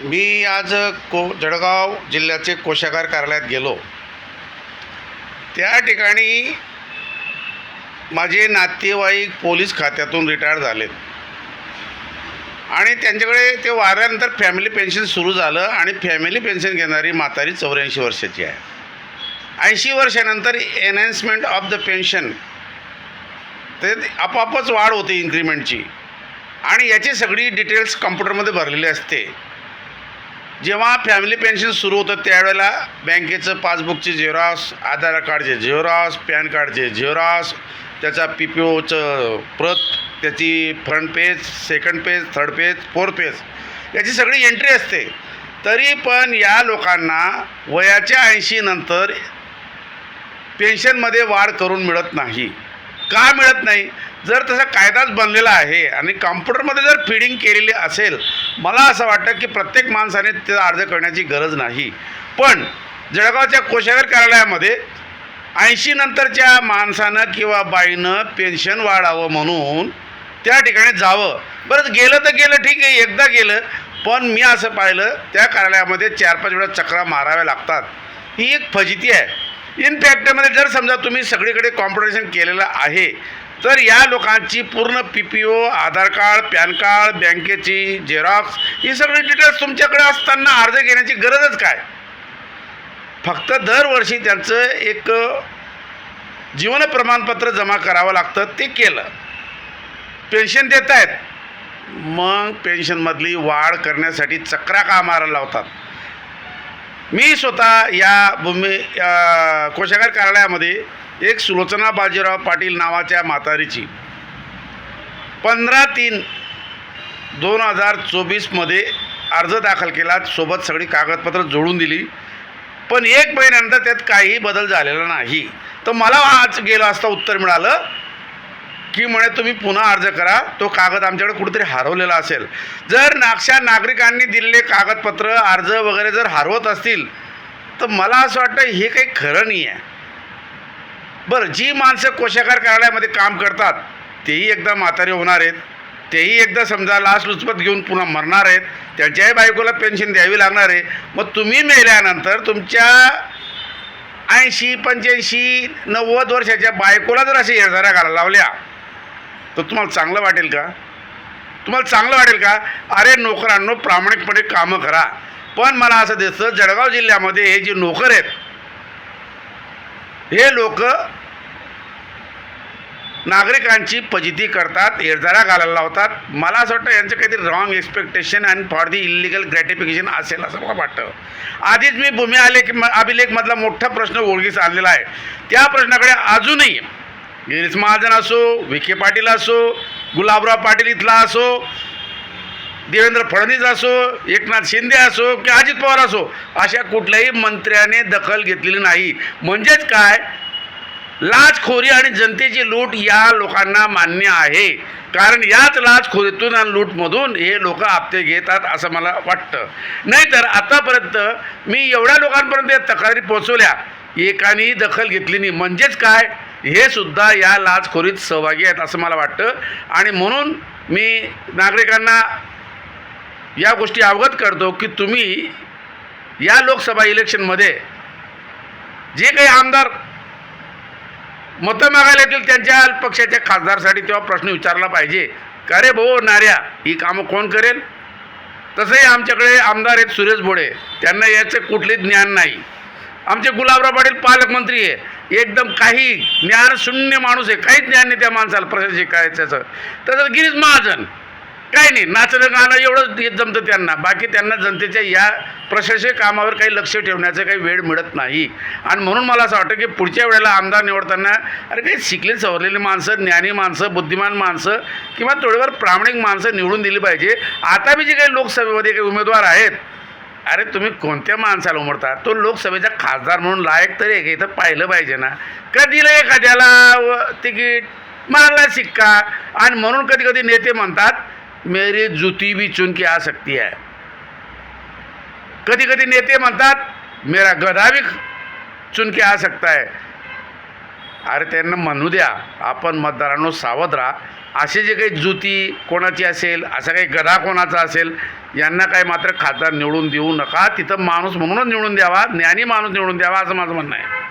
मी आज को जळगाव जिल्ह्याचे कोशागार कार्यालयात गेलो. त्या ठिकाणी माझे नातेवाईक पोलीस खात्यातून रिटायर झालेत. आणि त्यांच्याकडे ते वाऱ्यानंतर फॅमिली पेन्शन सुरू झालं आणि फॅमिली पेन्शन घेणारी म्हातारी चौऱ्याऐंशी वर्षाची आहे. ऐंशी वर्षानंतर एनहॅन्समेंट ऑफ द पेन्शन ते आपापच वाढ होते इन्क्रीमेंटची. आणि याची सगळी डिटेल्स कम्प्युटरमध्ये भरलेली असते. जेव्हा फॅमिली पेन्शन सुरू होतं त्यावेळेला बँकेचं पासबुकचे झेरॉक्स आधार कार्डचे झेरॉक्स पॅन कार्डचे झेरॉक्स त्याचा पी पी ओचं प्रत त्याची front page second page third page fourth page याची सगळी एंट्री असते. तरी पण या लोकांना वयाच्या ऐंशी नंतर पेन्शनमध्ये वाढ करून मिळत नाही. का मिळत नाही? जर तसा कायदाच बनलेला आहे आणि कॉम्प्युटरमध्ये जर फिडिंग केलेली असेल मला असं वाटतं की प्रत्येक माणसाने त्याचा अर्ज करण्याची गरज नाही. पण जळगावच्या कोशागर कार्यालयामध्ये ऐंशी नंतरच्या माणसानं किंवा बाईनं पेन्शन वाढावं म्हणून त्या ठिकाणी जावं. बरं गेलं तर गेलं ठीक आहे एकदा गेलं पण मी असं पाहिलं त्या कार्यालयामध्ये चार पाच वेळा चक्रा माराव्या लागतात. ही एक फजिती आहे. इन फॅक्टमध्ये जर समजा तुम्ही सगळीकडे कॉम्पिटिशन केलेलं आहे तर या लोकांची पूर्ण P P O Aadhaar card PAN card बँकेची झेरॉक्स ही सगळी डिटेल्स तुमच्याकडे असताना अर्ज घेण्याची गरजच काय? फक्त दरवर्षी त्यांचं एक जीवन प्रमाणपत्र जमा करावं लागतं ते केलं. पेन्शन देत आहेत. मग पेन्शनमधली वाढ करण्यासाठी चक्रा का मारायला लावतात? मी स्वतः या भूमी कोशागार कार्यालयामध्ये एक सुलोचना बाजीराव पाटील नावाच्या म्हातारीची. पंधरा तीन दोन हजार चोवीसमध्ये अर्ज दाखल केला. सोबत सगळी कागदपत्र जोडून दिली. पण एक महिन्यानंतर त्यात काही बदल झालेला नाही. तर मला आज गेलो असता उत्तर मिळालं की म्हणे तुम्ही पुन्हा अर्ज करा. तो कागद आमच्याकडे कुठेतरी हरवलेला असेल. जर नागशा नागरिकांनी दिलेले कागदपत्र अर्ज वगैरे जर हरवत असतील तर मला असं वाटतं हे काही खरं नाही आहे बरं जी माणसं कोशागार कार्यालयामध्ये काम करतात तेही एकदा म्हातारे होणार आहेत. तेही एकदा समजा लास लुचपत घेऊन पुन्हा मरणार आहेत. त्यांच्याही बायकोला पेन्शन द्यावी लागणार आहे. मग तुम्ही मेल्यानंतर तुमच्या ऐंशी पंच्याऐंशी नव्वद वर्षाच्या बायकोला जर अशा हेरधाऱ्या घालायला लावल्या तर तुम्हाला चांगलं वाटेल का? तुम्हाला चांगलं वाटेल का? अरे नोकरांनो प्रामाणिकपणे कामं करा. पण मला असं दिसतं जळगाव जिल्ह्यामध्ये हे जे नोकर आहेत हे लोक नागरिकांची फजिती करतात एरझारा घालायला लावतात. मला असं वाटतं यांचं काहीतरी wrong expectation and for the illegal gratification असेल असं मला वाटतं. आधीच मी भूमी आलेख अभिलेखमधला मोठा प्रश्न ओळखीस आणलेला आहे. त्या प्रश्नाकडे अजूनही गिरीश महाजन असो विखे पाटील असो गुलाबराव पाटील इथला असो देवेंद्र फडणवीस असो एकनाथ शिंदे असो की अजित पवार असो अशा कुठल्याही मंत्र्याने दखल घेतलेली नाही. म्हणजेच काय? लाचखोरी आणि जनतेची लूट या लोकांना मान्य आहे. कारण याच लाचखोरीतून आणि लूटमधून हे लोक आपते घेतात असं मला वाटतं. नाहीतर आतापर्यंत मी एवढ्या लोकांपर्यंत या तक्रारी पोहोचवल्या. एकानेही दखल घेतली नाही. म्हणजेच काय? हे सुद्धा या लाचखोरीत सहभागी आहेत असं मला वाटतं. आणि म्हणून मी नागरिकांना या गोष्टी अवगत करतो की तुम्ही या लोकसभा इलेक्शनमध्ये जे काही आमदार मतं मागायला येतील त्यांच्या पक्षाच्या खासदारसाठी तेव्हा प्रश्न विचारला पाहिजे. का रे भाऊ नाऱ्या ही कामं कोण करेल? तसंही आमच्याकडे आमदार आहेत सुरेश भोडे त्यांना याचं कुठले ज्ञान नाही. आमचे गुलाबराव पाटील पालकमंत्री आहे. एकदम काही ज्ञान शून्य माणूस आहे. काहीच ज्ञान नाही त्या माणसाला प्रशासक काय त्याचं तसंच गिरीश महाजन. काही नाही नाचणं गाणं एवढंच जमतं त्यांना. बाकी त्यांना जनतेच्या या प्रशासकीय कामावर काही लक्ष ठेवण्याचं काही वेळ मिळत नाही. आणि म्हणून मला असं वाटतं की पुढच्या वेळेला आमदार निवडताना अरे काही शिकले सवरलेली माणसं ज्ञानी माणसं बुद्धिमान माणसं किंवा थोडीवर प्रामाणिक माणसं निवडून दिली पाहिजे. आता बी जे काही लोकसभेमध्ये काही उमेदवार आहेत अरे तुम्ही कोणत्या माणसाला उमरता तो लोकसभेचा खासदार म्हणून लायक तरी आहे इथं पाहिलं पाहिजे ना. कधीला एखाद्याला व तिकीट मारला शिक्का आणि म्हणून कधी कधी नेते म्हणतात मेरी जुती भी चुन के आ सकती है। कधी कधी नेते म्हणतात मेरा गधा भी चुन के आ सकता है। अरे त्यांना म्हणू द्या आपण मतदारांनो सावध राहा। असे जे काही जुती कोणाची असेल असा काही गधा कोणाचा असेल यांना काही मात्र खासदार निवडून देऊ नका. तिथं माणूस म्हणूनच निवडून द्यावा ज्ञानी माणूस निवडून द्यावा असं माझं म्हणणं आहे.